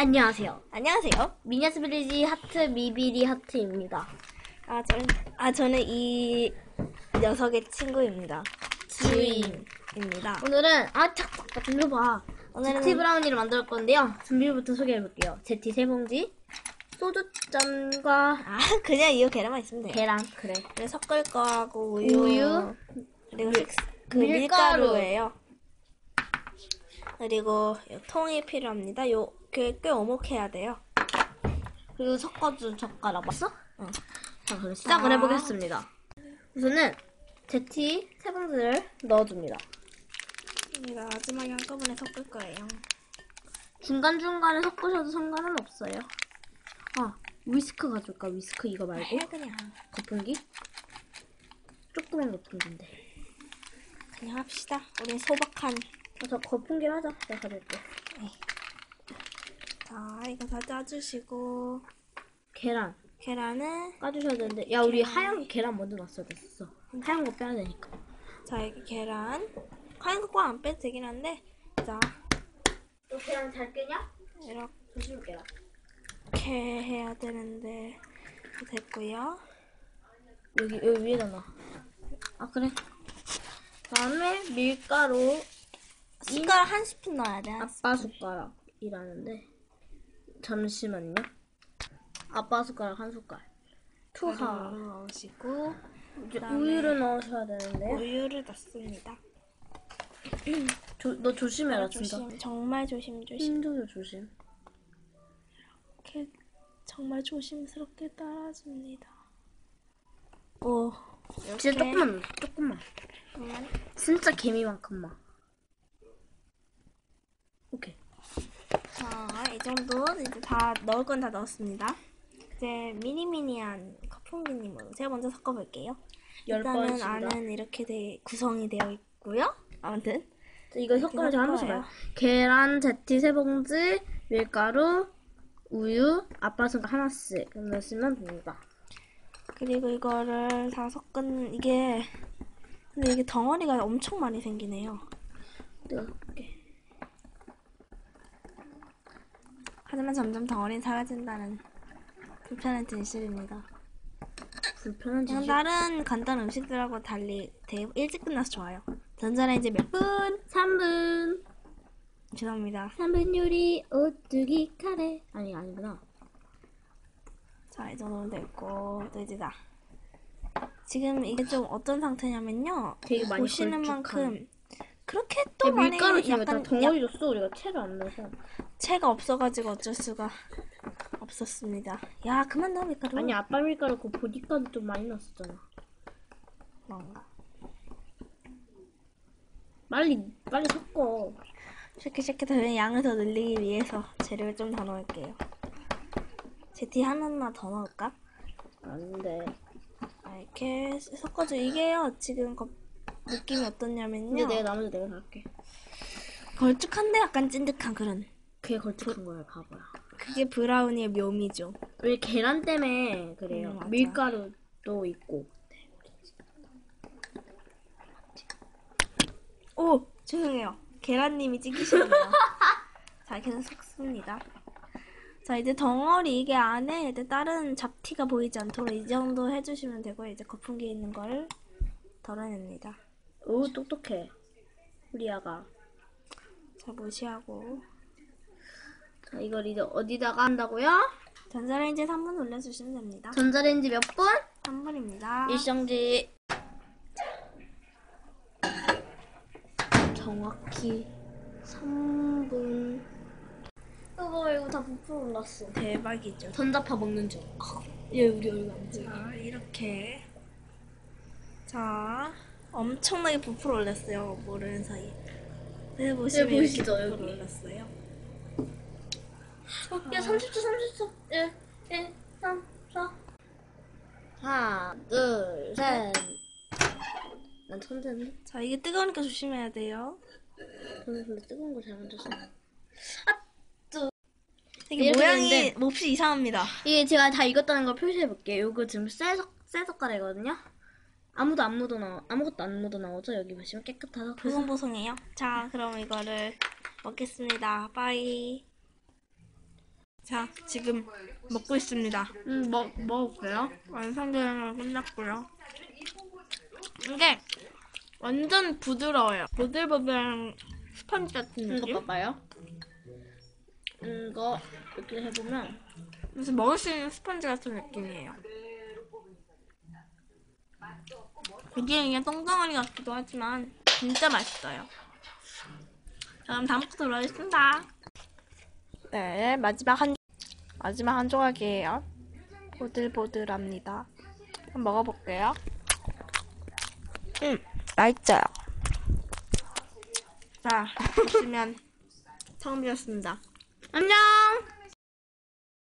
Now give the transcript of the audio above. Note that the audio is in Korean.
안녕하세요. 안녕하세요. 미니어스 빌리지 하트 미비리 하트입니다. 아, 저, 아 저는 이 녀석의 친구입니다. 주인입니다. 오늘은 아 잠깐 들려봐. 오늘은 제티 브라우니를 만들 건데요. 준비부터 소개해 볼게요. 제티 세 봉지, 소주잔과 아 그냥 이거 계란만 있으면 돼요. 계란 그래. 그리고 섞을 거하고 우유, 우유, 그리고 식, 그 밀가루. 밀가루예요. 그리고 요 통이 필요합니다. 요 꽤, 꽤 오목해야 돼요. 그리고 섞어준 젓가락 맞어? 응. 자 그럼 시작을 아. 해보겠습니다. 우선은 제티 세 봉지를 넣어줍니다. 우리가 마지막에 한꺼번에 섞을 거예요. 중간 중간에 섞으셔도 상관은 없어요. 아 위스크 가져올까? 위스크 이거 말고 해 그냥 거품기? 조그만 거품기인데. 그냥 합시다. 우린 소박한. 아, 저 거품기 하자. 내가 가져올게. 자 이거 다 짜주시고 계란 계란은 까주셔야 되는데 야 우리 하얀 계란 먼저 넣었어야 됐어. 하얀 거 빼야 되니까. 자 여기 계란 하얀 거꼭안 빼도 되긴 한데 자 너 계란 잘 깨냐? 이렇게 조심 깨라. 해야 되는데 됐고요. 여기 여기 위에다 놔. 아 그래. 다음에 밀가루 숟가락 한 스푼 넣어야 돼. 한 아빠 숟가락이라는데 잠시만요. 아빠 숟가락 한 숟갈. 투하. 넣으시고 이제 그다음에 우유를 넣으셔야 되는데요. 우유를 넣습니다. 조, 너 조심해라 진짜. 조심, 정말 조심 조심. 힘줘요 조심. 이렇게 정말 조심스럽게 따라줍니다. 오, 진짜 이렇게 조금만 넣어, 조금만. 조금만. 진짜 개미만큼만. 오케이. 자, 이 정도 이제 다 넣을 건 다 넣었습니다. 이제 미니미니한 거품기님으로 제가 먼저 섞어볼게요. 열 일단은. 안은 이렇게 돼, 구성이 되어 있고요. 아무튼 자, 이거 섞으면 잘한 번씩. 봐요. 계란 제티 세 봉지, 밀가루, 우유, 아빠 숟갈 하나씩 넣으시면 됩니다. 그리고 이거를 다 섞은 이게 근데 이게 덩어리가 엄청 많이 생기네요. 내가 섞을게. 하지만 점점 덩어리는 사라진다는 불편한 진실입니다. 불편한 그냥 짓이. 다른 간단 음식들하고 달리 되게 일찍 끝나서 좋아요. 전자레인지 몇 분? 3분. 죄송합니다. 3분 요리 오뚜기 카레. 아니 아니구나. 자, 이 정도면 됐고 또 이제 다. 지금 이게 좀 어떤 상태냐면요. 되게 많이 보시는 걸쭉한. 만큼 그렇게 또 야, 많이 밀가루 지금 약간 덩어리 줬어 우리가 채를 안 넣어서. 채가 없어가지고 어쩔 수가 없었습니다. 야, 그만 넣어 밀가루. 아니 아빠 밀가루 그 보디가루 좀 많이 넣었었잖아. 뭔가. 빨리 빨리 섞어. 이렇게 이렇게 더 양을 더 늘리기 위해서 재료를 좀 더 넣을게요. 제티 하나만 더 넣을까? 안돼. 아, 이렇게 섞어줘. 이게요, 지금 거- 느낌이 어떠냐면요. 내가 나머지 내가 다 할게. 걸쭉한데 약간 찐득한 그런. 그게 걸쭉한 거야 바보야. 그게 브라우니의 묘미죠. 왜 계란 때문에 그래요. 음, 맞아. 밀가루도 있고. 오! 죄송해요. 계란님이 찍히시네요. 자, 계속 섞습니다. 자, 이제 덩어리 이게 안에 이제 다른 잡티가 보이지 않도록 이 정도 해주시면 되고 이제 거품기에 있는 거를 덜어냅니다. 오 똑똑해. 우리 아가. 자, 무시하고 자 이걸 이제 어디다가 한다고요? 전자레인지에 3분 돌려주시면 됩니다. 전자레인지 몇 분? 3분입니다. 일성지. 정확히 3분. 이거 이거 다 부풀어 올랐어. 대박이죠. 전자파 먹는 중. 얘 우리 얼굴 안 찍어. 자, 이렇게. 자, 엄청나게 부풀어 올렸어요. 모르는 사이. 네, 보시면 네, 보이시죠, 이렇게 부풀어 여기. 올렸어요. 야 30초 30초 1 1 3 4 하나 둘 셋 난 천재인데 자, 이게 뜨거우니까 조심해야 돼요. 저는 근데 뜨거운 거 잘 만져서 되게 이렇게 모양이 되는데- 몹시 이상합니다. 이게 제가 다 익었다는 걸 표시해 볼게요 이거 지금 쇠, 석, 쇠 젓가락이거든요 아무도 안 묻어 나오 아무것도 안 묻어 나오죠 여기 보시면 깨끗하죠 그래서 보송보송해요. 자, 그럼 이거를 먹겠습니다. 빠이. 자, 지금 먹고 있습니다. 음, 뭐, 먹을게요. 완성되는 끝났고요. 이게 완전 부드러워요. 보들보들한 스펀지 같은 이거 느낌? 봐봐요. 이거 이렇게 해보면 그래서 먹을 수 있는 스펀지 같은 느낌이에요. 되게 그냥 똥덩어리 같기도 하지만 진짜 맛있어요. 자, 그럼 다음 거 들어가겠습니다. 네, 마지막 한 마지막 한 조각이에요. 보들보들합니다. 한번 먹어볼게요. 음, 맛있어요. 자, 보시면 처음이었습니다. 안녕.